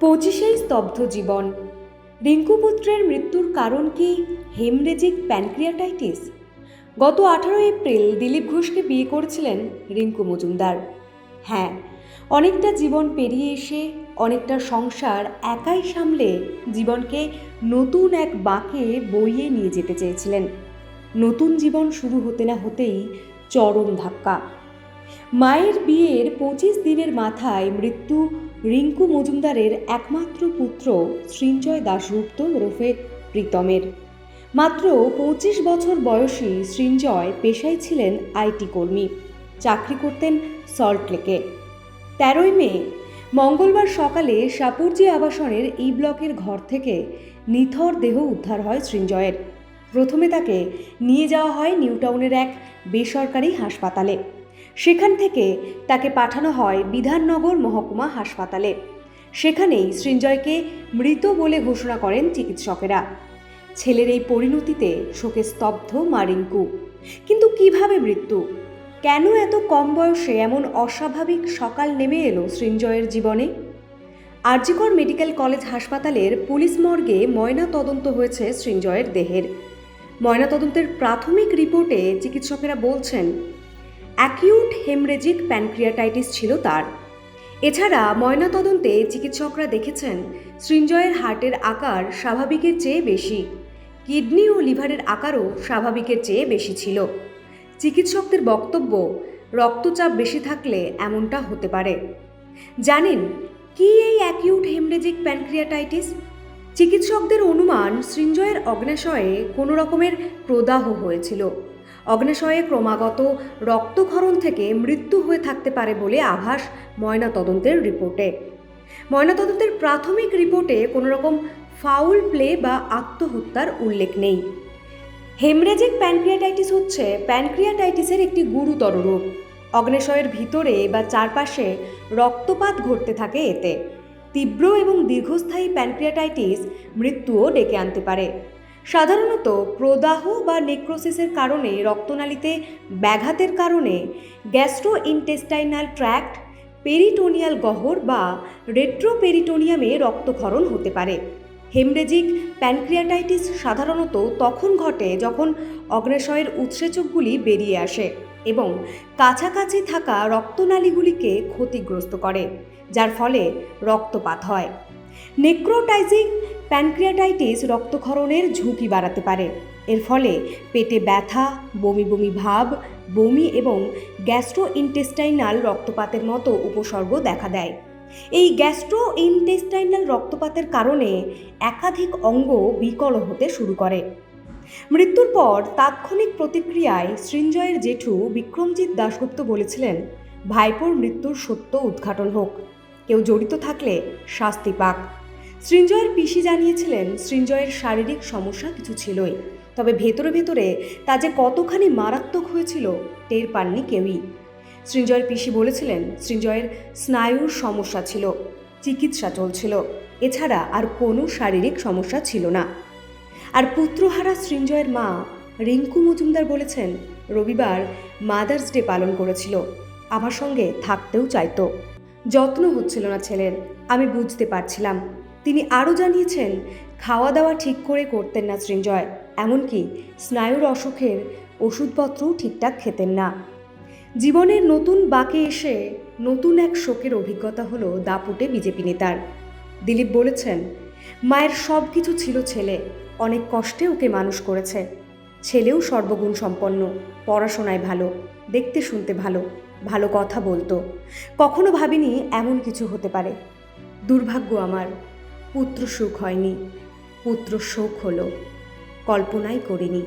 পঁচিশেই স্তব্ধ জীবন। রিঙ্কু পুত্রের মৃত্যুর কারণ কি হেমরেজিক প্যানক্রিয়াটাইটিস? গত আঠারো এপ্রিল দিলীপ ঘোষকে বিয়ে করেছিলেন রিঙ্কু মজুমদার। হ্যাঁ অনেকটা জীবন পেরিয়ে এসে অনেকটা সংসার একাই সামলে জীবনকে নতুন এক বাঁকে বইয়ে নিয়ে যেতে চেয়েছিলেন। নতুন জীবন শুরু হতে না হতেই চরম ধাক্কা। মায়ের বিয়ের পঁচিশ দিনের মাথায় মৃত্যু রিঙ্কু মজুমদারের একমাত্র পুত্র সৃঞ্জয় দাশগুপ্ত ওরফে প্রীতমের। মাত্র পঁচিশ বছর বয়সী সৃঞ্জয় পেশায় ছিলেন আইটি কর্মী, চাকরি করতেন সল্টলেকে তেরোই মে, মঙ্গলবার সকালে সাপুরজি আবাসনের ই ব্লকের ঘর থেকে নিথর দেহ উদ্ধার হয় সৃঞ্জয়ের প্রথমে তাকে নিয়ে যাওয়া হয় নিউটাউনের এক বেসরকারি হাসপাতালে। সেখান থেকে তাকে পাঠানো হয় বিধাননগর মহকুমা হাসপাতালে। সেখানেই সৃঞ্জয়কে মৃত বলে ঘোষণা করেন চিকিৎসকেরা। ছেলের এই পরিণতিতে শোকে স্তব্ধ মা রিঙ্কু। কিন্তু কীভাবে মৃত্যু? কেন এত কম বয়সে এমন অস্বাভাবিক সকাল নেমে এলো সৃঞ্জয়ের জীবনে? আরজিকর মেডিকেল কলেজ হাসপাতালের পুলিশ মর্গে ময়না তদন্ত হয়েছে সৃঞ্জয়ের দেহের। ময়নাতদন্তের প্রাথমিক রিপোর্টে চিকিৎসকেরা বলছেন অ্যাকিউট হেমরেজিক প্যানক্রিয়াটাইটিস ছিল তার। এছাড়া ময়নাতদন্তে চিকিৎসকরা দেখেছেন, সৃঞ্জয়ের হার্টের আকার স্বাভাবিকের চেয়ে বেশি, কিডনি ও লিভারের আকারও স্বাভাবিকের চেয়ে বেশি ছিল। চিকিৎসকদের বক্তব্য, রক্তচাপ বেশি থাকলে এমনটা হতে পারে। জানেন, কি এই অ্যাকিউট হেমরেজিক প্যানক্রিয়াটাইটিস? চিকিৎসকদের অনুমান সৃঞ্জয়ের অগ্নাশয়ে কোনো রকমের প্রদাহ হয়েছিল। অগ্নাশয়ে ক্রমাগত রক্তক্ষরণ থেকে মৃত্যু হয়ে থাকতে পারে বলে আভাস ময়নাতদন্তের রিপোর্টে। ময়নাতদন্তের প্রাথমিক রিপোর্টে কোনো রকম ফাউল প্লে বা আত্মহত্যার উল্লেখ নেই। হেমরেজিক প্যানক্রিয়াটাইটিস হচ্ছে প্যানক্রিয়াটাইটিসের একটি গুরুতর রোগ। অগ্নাশয়ের ভিতরে বা চারপাশে রক্তপাত ঘটতে থাকে এতে। তীব্র এবং দীর্ঘস্থায়ী প্যানক্রিয়াটাইটিস মৃত্যুও ডেকে আনতে পারে। সাধারণত প্রদাহ বা নেক্রোসিসের কারণে রক্তনালীতে ব্যাঘাতের কারণে গ্যাস্ট্রো ইনটেস্টাইনাল ট্র্যাক্ট, পেরিটোনিয়াল গহ্বর বা রেট্রোপেরিটোনিয়ামে রক্তক্ষরণ হতে পারে। হেমরেজিক প্যানক্রিয়াটাইটিস সাধারণত তখন ঘটে যখন অগ্নাশয়ের উৎসেচকগুলি বেরিয়ে আসে এবং কাছাকাছি থাকা রক্তনালীগুলিকে ক্ষতিগ্রস্ত করে, যার ফলে রক্তপাত হয়। নেক্রোটাইজিং প্যানক্রিয়াটাইটিস রক্তক্ষরণের ঝুঁকি বাড়াতে পারে। এর ফলে পেটে ব্যথা, বমি বমি ভাব, বমি এবং গ্যাস্ট্রো ইনটেস্টাইনাল রক্তপাতের মতো উপসর্গ দেখা দেয়। এই গ্যাস্ট্রো ইনটেস্টাইনাল রক্তপাতের কারণে একাধিক অঙ্গ বিকল হতে শুরু করে। মৃত্যুর পর তাৎক্ষণিক প্রতিক্রিয়ায় সৃঞ্জয়ের জেঠু বিক্রমজিৎ দাশগুপ্ত বলেছিলেন, ভাইপোর মৃত্যুর সত্য উদ্ঘাটন হোক। কেউ জড়িত থাকলে শাস্তি পাক। সৃঞ্জয়ের পিসি জানিয়েছিলেন, সৃঞ্জয়ের শারীরিক সমস্যা কিছু ছিলই, তবে ভেতরে ভেতরে তা যে কতখানি মারাত্মক হয়েছিল টের পাননি কেউই। সৃঞ্জয়ের পিসি বলেছিলেন, সৃঞ্জয়ের স্নায়ুর সমস্যা ছিল, চিকিৎসা চলছিল, এছাড়া আর কোনো শারীরিক সমস্যা ছিল না। আর পুত্রহারা সৃঞ্জয়ের মা রিঙ্কু মজুমদার বলেছেন, রবিবার মাদার্স ডে পালন করেছিল, আমার সঙ্গে থাকতেও চাইতো। যত্ন হচ্ছিল না ছেলের। আমি বুঝতে পারছিলাম। তিনি আরও জানিয়েছেন খাওয়া দাওয়া ঠিক করে করতেন না সৃঞ্জয়। এমনকি স্নায়ুর অসুখের ওষুধপত্রও ঠিকঠাক খেতেন না। জীবনের নতুন বাঁকে এসে নতুন এক শোকের অভিজ্ঞতা হলো দাপুটে বিজেপি নেতার। দিলীপ বলেছেন, মায়ের সব কিছু ছিল ছেলে। অনেক কষ্টে ওকে মানুষ করেছে। ছেলেও সর্বগুণ সম্পন্ন, পড়াশোনায় ভালো, দেখতে শুনতে ভালো। ভালো কথা বলতো। কখনো ভাবিনি এমন কিছু হতে পারে। দুর্ভাগ্য আমার, পুত্র সুখ হয়নি, পুত্র শোক হলো, কল্পনাই করিনি।